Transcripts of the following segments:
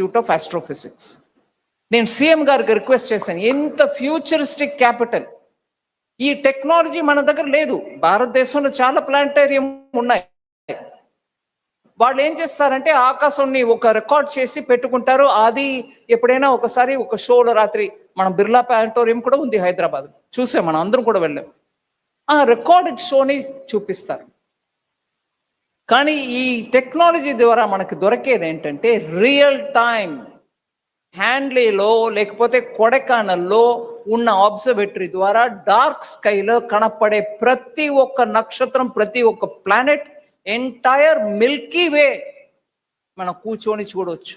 Institute of astrophysics నేను CM గారికి request చేశాను ఎంత ఫ్యూచరిస్టిక్ క్యాపిటల్ ఈ టెక్నాలజీ మన దగ్గర లేదు. భారతదేశంలో చాలా ప్లానిటేరియం ఉన్నాయి. వాళ్ళు ఏం చేస్తారంటే ఆకాశాన్ని ఒక రికార్డ్ చేసి పెట్టుకుంటారు. అది ఎప్పుడైనా ఒకసారి ఒక షోలో రాత్రి మనం బిర్లా ప్లానిటోరియం కూడా ఉంది హైదరాబాద్ చూసాం మనం అందరం కూడా వెళ్ళాం. ఆ రికార్డెడ్ షోని చూపిస్తారు. కానీ ఈ టెక్నాలజీ ద్వారా మనకు దొరికేది ఏంటంటే రియల్ టైం హ్యాండ్లీలో లేకపోతే కొడైకానల్లో ఉన్న ఆబ్జర్వేటరీ ద్వారా డార్క్ స్కైలో కనపడే ప్రతి ఒక్క నక్షత్రం ప్రతి ఒక్క ప్లానెట్ ఎంటైర్ మిల్కీ వే మనం కూర్చొని చూడవచ్చు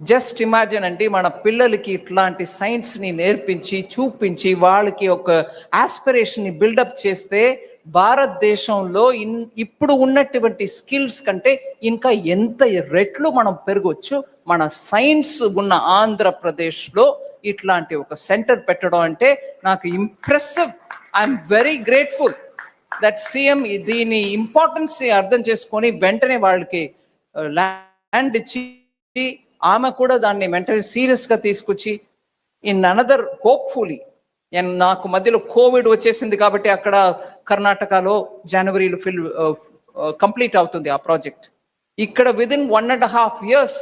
జస్ట్ ఇమాజిన్ అండి మన పిల్లలకి ఇట్లాంటి సైన్స్ని నేర్పించి చూపించి వాళ్ళకి ఒక ఆస్పిరేషన్ని బిల్డప్ చేస్తే భారతదేశంలో ఇన్ ఇప్పుడు ఉన్నటువంటి స్కిల్స్ కంటే ఇంకా ఎంత రెట్లు మనం పెరగవచ్చు మన సైన్స్ ఉన్న ఆంధ్రప్రదేశ్లో ఇట్లాంటి ఒక సెంటర్ పెట్టడం అంటే నాకు impressive I'm very grateful that CM దీని ఇంపార్టెన్స్ అర్థం చేసుకొని వెంటనే వాళ్ళకి uh, ల్యాండ్ ఇచ్చి ఆమె కూడా దాన్ని వెంటనే సీరియస్గా తీసుకొచ్చి ఇన్ అనదర్ హోప్ఫుల్లీ నాకు మధ్యలో కోవిడ్ వచ్చేసింది కాబట్టి అక్కడ కర్ణాటకలో జనవరిలో ఫిల్ కంప్లీట్ అవుతుంది ఆ ప్రాజెక్ట్ ఇక్కడ with in one and half years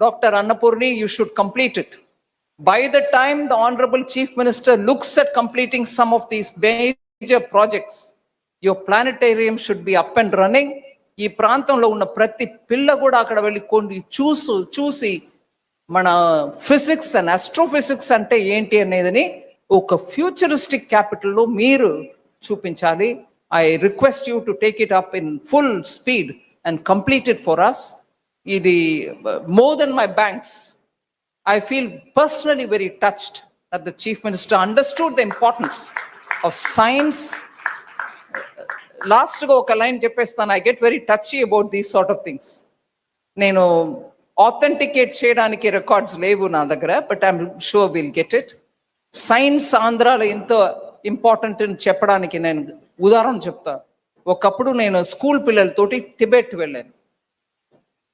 doctor Annapurni you should complete it by the time the honourable chief minister looks at completing some of these major projects your planetarium should be up and running ఈ ప్రాంతంలో ఉన్న ప్రతి పిల్ల కూడా అక్కడ వెళ్ళి కొన్ని చూసు చూసి మన ఫిజిక్స్ అండ్ ఆస్ట్రోఫిజిక్స్ అంటే ఏంటి అనేదని ఒక ఫ్యూచరిస్టిక్ క్యాపిటల్లో మీరు చూపించాలి. I request you to take it up in full speed and complete it for us ఇది more than my banks I feel personally very touched that the Chief Minister understood the importance of science. Last గా ఒక line చెప్పేస్తాను. I get very touchy about these sort of things నేను authenticate చేయడానికి records లేవు నా దగ్గర but I'm sure will get it science ఆంధ్రాలో ఎంత ఇంపార్టెంట్ అని చెప్పడానికి నేను ఉదాహరణ చెప్తా. ఒకప్పుడు నేను స్కూల్ పిల్లలతోటి టిబెట్ వెళ్ళాను.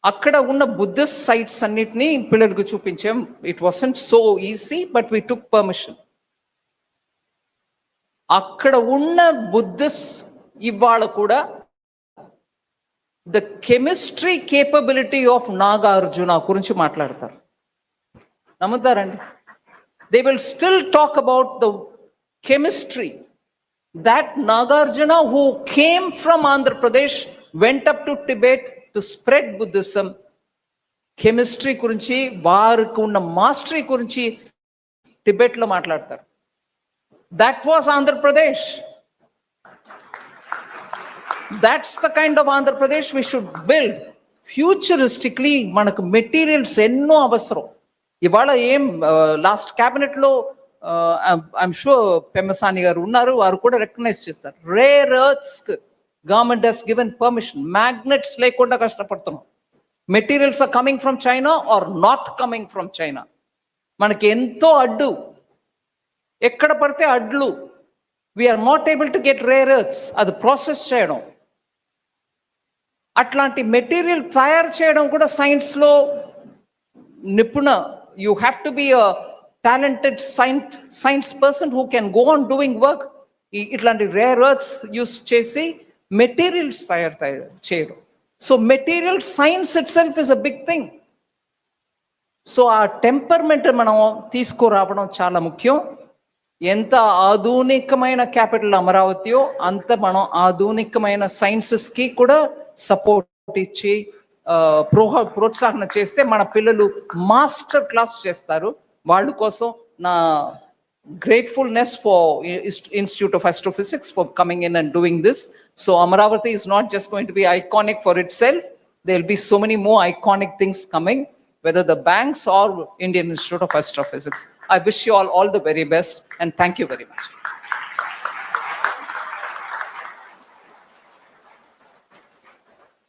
అక్కడ ఉన్న బుద్ధిస్ట్ సైట్స్ అన్నిటినీ పిల్లలకు చూపించాం. It wasn't so easy but we took permission అక్కడ ఉన్న బుద్ధిస్ట్ ఇవాళ కూడా the chemistry capability of Nagarjuna గురించి మాట్లాడతారు. నమ్ముతారండి? They will still talk about the chemistry that Nagarjuna who came from Andhra Pradesh went up to Tibet to spread Buddhism. Chemistry గురించి వారికి ఉన్న mastery గురించి టిబెట్లో మాట్లాడతారు that was Andhra Pradesh that's the kind of Andhra Pradesh we should build futuristically మనకు materials ఎన్నో అవసరం ఇవాళ ఏం లాస్ట్ క్యాబినెట్లో ఐఎమ్ షూర్ పెమ్మసాని గారు ఉన్నారు వారు కూడా రికగ్నైజ్ చేస్తారు. Rare earths government has given permission magnets లేకుండా కష్టపడుతున్నాం. Materials are coming from China or not coming from China మనకి ఎంతో అడ్డు. ఎక్కడ పడితే అడ్లు. We are not able to get rare earths అది ప్రాసెస్ చేయడం. అట్లాంటి మెటీరియల్ తయారు చేయడం కూడా సైన్స్లో నిపుణ you have to be a talented science science person who can go on doing work ఇట్లాంటి రేర్ ఎర్త్స్ యూస్ చేసి మెటీరియల్స్ తయారు తయారు చేయడం. So material science itself is a big thing so uh temperament మనం తీసుకురావడం చాలా ముఖ్యం. ఎంత ఆధునికమైన క్యాపిటల్ అమరావతియో అంత మనం ఆధునికమైన సైన్సెస్కి కూడా సపోర్ట్ ఇచ్చి ప్రోహ ప్రోత్సాహన చేస్తే మన పిల్లలు మాస్టర్ క్లాస్ చేస్తారు వాళ్ళ కోసం నా gratefulness for I- Inst- Institute of Astrophysics for coming in and doing this. So Amaravati is not just going to be iconic for itself. There'll be so many more iconic things coming, whether the banks or Indian Institute of Astrophysics. I wish you all all the very best and thank you very much.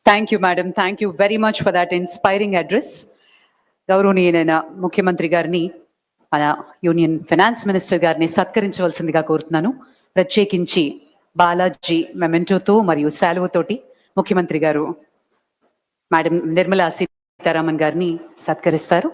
Thank you madam thank you very much for that inspiring address గౌరవనీయులైన ముఖ్యమంత్రి గారిని మన union finance minister గారిని సత్కరించవలసిందిగా కోరుతున్నాను. ప్రత్యేకించి బాలాజీ మెమెంటోతో మరియు శాలువతోటి ముఖ్యమంత్రి గారు మేడం నిర్మలా సీతారామన్ గారిని సత్కరిస్తారు.